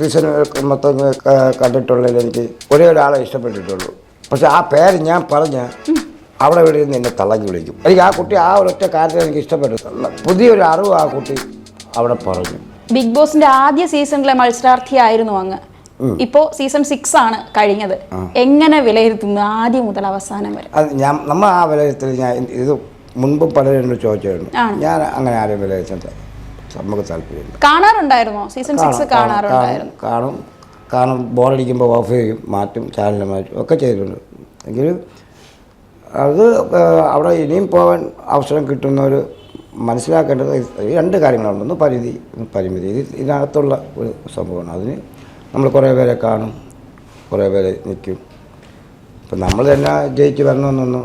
Season മൊത്തം കണ്ടിട്ടുള്ളതിൽ എനിക്ക് ഒരേ ഒരാളെ ഇഷ്ടപ്പെട്ടിട്ടുള്ളൂ. പക്ഷെ ആ പേര് ഞാൻ പറഞ്ഞ അവിടെ ഇവിടെ നിന്ന് എന്നെ തള്ളക്കി വിളിക്കും. എനിക്ക് ആ കുട്ടി ആ ഒരൊറ്റ കാര്യത്തിൽ എനിക്ക് ഇഷ്ടപ്പെട്ടു പുതിയൊരു അറിവ് ആ കുട്ടി അവിടെ പറഞ്ഞു. ബിഗ് ബോസിന്റെ ആദ്യ സീസണിലെ മത്സരാർത്ഥിയായിരുന്നു അങ്ങ്. ഇപ്പോ സീസൺ സിക്സ് ആണ് കഴിഞ്ഞത്. എങ്ങനെ വിലയിരുത്തുന്നു ആദ്യം മുതൽ അവസാനം വരെ? അത് ഞാൻ നമ്മ ആ വിലയിരുത്തൽ ഞാൻ ഇത് മുൻപ് പലരും ചോദിച്ചായിരുന്നു ഞാൻ അങ്ങനെ ആരും വിലയിരുത്താൻ നമുക്ക് താല്പര്യമില്ല. കാണാറുണ്ടായിരുന്നോ? സീസൺ സിക്സ് കാണും, കാണും, കാണാറുണ്ടായിരുന്നു. കാണും കാണും. ബോറടിക്കുമ്പോൾ ഓഫ് ചെയ്യും മാറ്റും ചാനൽ മാറ്റും ഒക്കെ ചെയ്തിട്ടുണ്ട്. എങ്കിലും അത് അവിടെ ഇനിയും പോകാൻ അവസരം കിട്ടുന്നവർ മനസ്സിലാക്കേണ്ടത് ഈ രണ്ട് കാര്യങ്ങളുണ്ട്. ഒന്ന് പരിധി പരിമിതി. ഇത് ഇതിനകത്തുള്ള ഒരു സംഭവമാണ്. അതിന് നമ്മൾ കുറേ പേരെ കാണും കുറേ പേരെ നിൽക്കും. ഇപ്പം നമ്മൾ തന്നെ ജയിച്ച് വരണമെന്നൊന്നും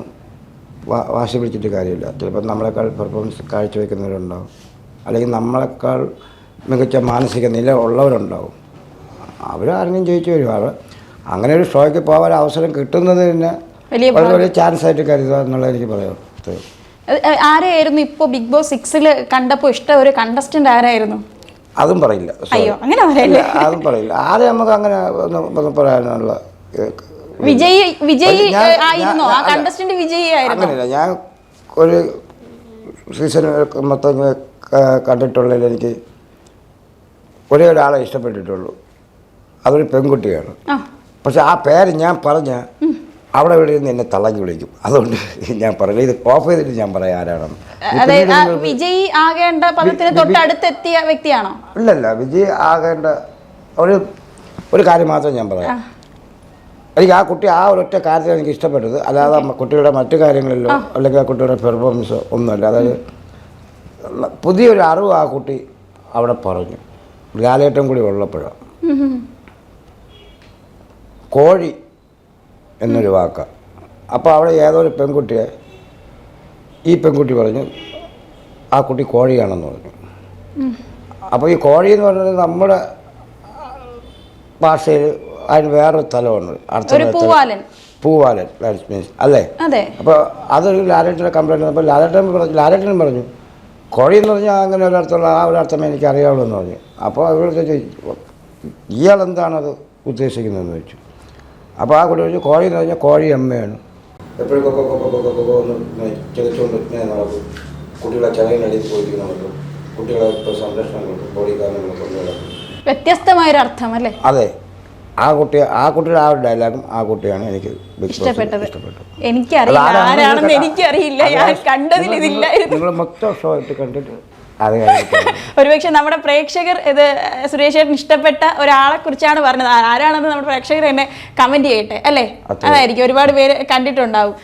വാശി പിടിച്ചിട്ട് കാര്യമില്ല. ചിലപ്പോൾ നമ്മളെക്കാൾ പെർഫോമൻസ് കാഴ്ചവെക്കുന്നവരുണ്ടാവും. അല്ലെങ്കിൽ നമ്മളെക്കാൾ മികച്ച മാനസിക നില ഉള്ളവരുണ്ടാവും. അവരാരെങ്കിലും ജയിച്ചു വരും. അവർ അങ്ങനെ ഒരു ഷോയ്ക്ക് പോകാൻ അവസരം കിട്ടുന്നത് തന്നെ വളരെ വലിയ ചാൻസ് ആയിട്ട് കരുതുക എന്നുള്ളത് എനിക്ക് പറയാം ആരായിരുന്നു ഇപ്പോൾ ബിഗ് ബോസ് സിക്സിൽ കണ്ടപ്പോൾ ഇഷ്ടം ഒരു കണ്ടസ്റ്റന്റ് ആരായിരുന്നു? അതും പറയില്ല. അയ്യോ അങ്ങനെ പറയില്ല? അതും പറയില്ല. ആരെ നമുക്ക് അങ്ങനെ പറയാനുള്ള വിജയ് വിജയ് ഞാൻ- ആയിരുന്നോ? ആ കണ്ടസ്റ്റന്റ് വിജയി ആയിരുന്നു? അങ്ങനെയല്ല ഞാൻ ഒരു സീസൺ മൊത്തം കണ്ടിട്ടുള്ളതിൽ എനിക്ക് ഒരേ ഒരാളെ ഇഷ്ടപ്പെട്ടിട്ടുള്ളൂ. അതൊരു പെൺകുട്ടിയാണ്. പക്ഷെ ആ പേര് ഞാൻ പറഞ്ഞ അവിടെ ഇവിടെ നിന്ന് എന്നെ തള്ളക്കി വിളിക്കും. അതുകൊണ്ട് ഞാൻ പറയില്ല. ഇത് ഓഫ് ചെയ്തിട്ട് ഞാൻ പറയാം ആരാണെന്ന് വിജയ് ആകേണ്ട പദത്തിന് തൊട്ടടുത്തെത്തിയ വ്യക്തിയാണോ? ഇല്ലല്ല വിജയ് ആകേണ്ട ഒരു ഒരു കാര്യം മാത്രം ഞാൻ പറയാം. എനിക്ക് ആ കുട്ടി ആ ഒരൊറ്റ കാര്യത്തിൽ എനിക്ക് ഇഷ്ടപ്പെട്ടത്. അല്ലാതെ കുട്ടിയുടെ മറ്റു കാര്യങ്ങളിലോ അല്ലെങ്കിൽ ആ കുട്ടിയുടെ പെർഫോമൻസോ ഒന്നുമല്ല. അതായത് പുതിയൊരു അറിവ് ആ കുട്ടി അവിടെ പറഞ്ഞു. ലാലേട്ടം കൂടി ഉള്ളപ്പോഴാണ് കോഴി എന്നൊരു വാക്ക. അപ്പോൾ അവിടെ ഏതോ ഒരു പെൺകുട്ടിയെ ഈ പെൺകുട്ടി പറഞ്ഞു ആ കുട്ടി കോഴിയാണെന്ന് പറഞ്ഞു. അപ്പോൾ ഈ കോഴി എന്ന് പറഞ്ഞത് നമ്മുടെ ഭാഷയിൽ അതിന് വേറൊരു സ്ഥലമുണ്ട് അർത്ഥം പൂവാലൻ. മീൻസ് അല്ലേ? അപ്പോൾ അതൊരു ലാലേട്ടന്റെ കംപ്ലൈന്റ് അപ്പോൾ ലാലേട്ടൻ പറഞ്ഞു ലാലേട്ടൻ പറഞ്ഞു കോഴി എന്ന് പറഞ്ഞാൽ അങ്ങനെ ഒരർത്ഥമുള്ള ആ ഒരു അർത്ഥമേ എനിക്ക് അറിയാവുള്ളൂ എന്ന് പറഞ്ഞു. അപ്പോൾ അവിടെ ചോദിച്ചു ഇയാൾ എന്താണത് ഉദ്ദേശിക്കുന്നതെന്ന് ചോദിച്ചു. അപ്പോൾ ആ കുട്ടി പറഞ്ഞു കോഴി എന്ന് പറഞ്ഞാൽ കോഴി അമ്മയാണ്. എപ്പോഴും കൊക്കോ കൊക്കോ കൊക്കോ കൊക്കോ എന്ന് ചെതച്ചുകൊണ്ട് ഇങ്ങനെ നടക്കും. കുട്ടികളെ കുട്ടികളെ ഇപ്പോൾ സംരക്ഷണം കൊടുക്കും ബോഡി കാരണങ്ങൾ വ്യത്യസ്തമായൊരു അർത്ഥം അല്ലേ? അതെ. ആ കുട്ടി ആ കുട്ടിയുടെ ആ ഒരു ഡയലോഗും ആ കുട്ടിയാണ് എനിക്ക് ഇഷ്ടപ്പെട്ടത്. എനിക്കറിയില്ല. എനിക്കറിയില്ല. ഞാൻ നിങ്ങൾ- കണ്ടതിൽ നിങ്ങൾ- ഇതില്ലായിരുന്നു നിങ്ങൾ മൊത്തം ഷോ ആയിട്ട് കണ്ടിട്ട് അത് ഒരുപക്ഷെ നമ്മുടെ പ്രേക്ഷകർ ഇത് സുരേഷ് ചേട്ടൻ ഇഷ്ടപ്പെട്ട ഒരാളെ കുറിച്ചാണ് പറഞ്ഞത്. ആരാണെന്ന് നമ്മുടെ പ്രേക്ഷകർ തന്നെ കമന്റ് ചെയ്യട്ടെ അല്ലേ? അതായിരിക്കും. ഒരുപാട് പേര് കണ്ടിട്ടുണ്ടാവും.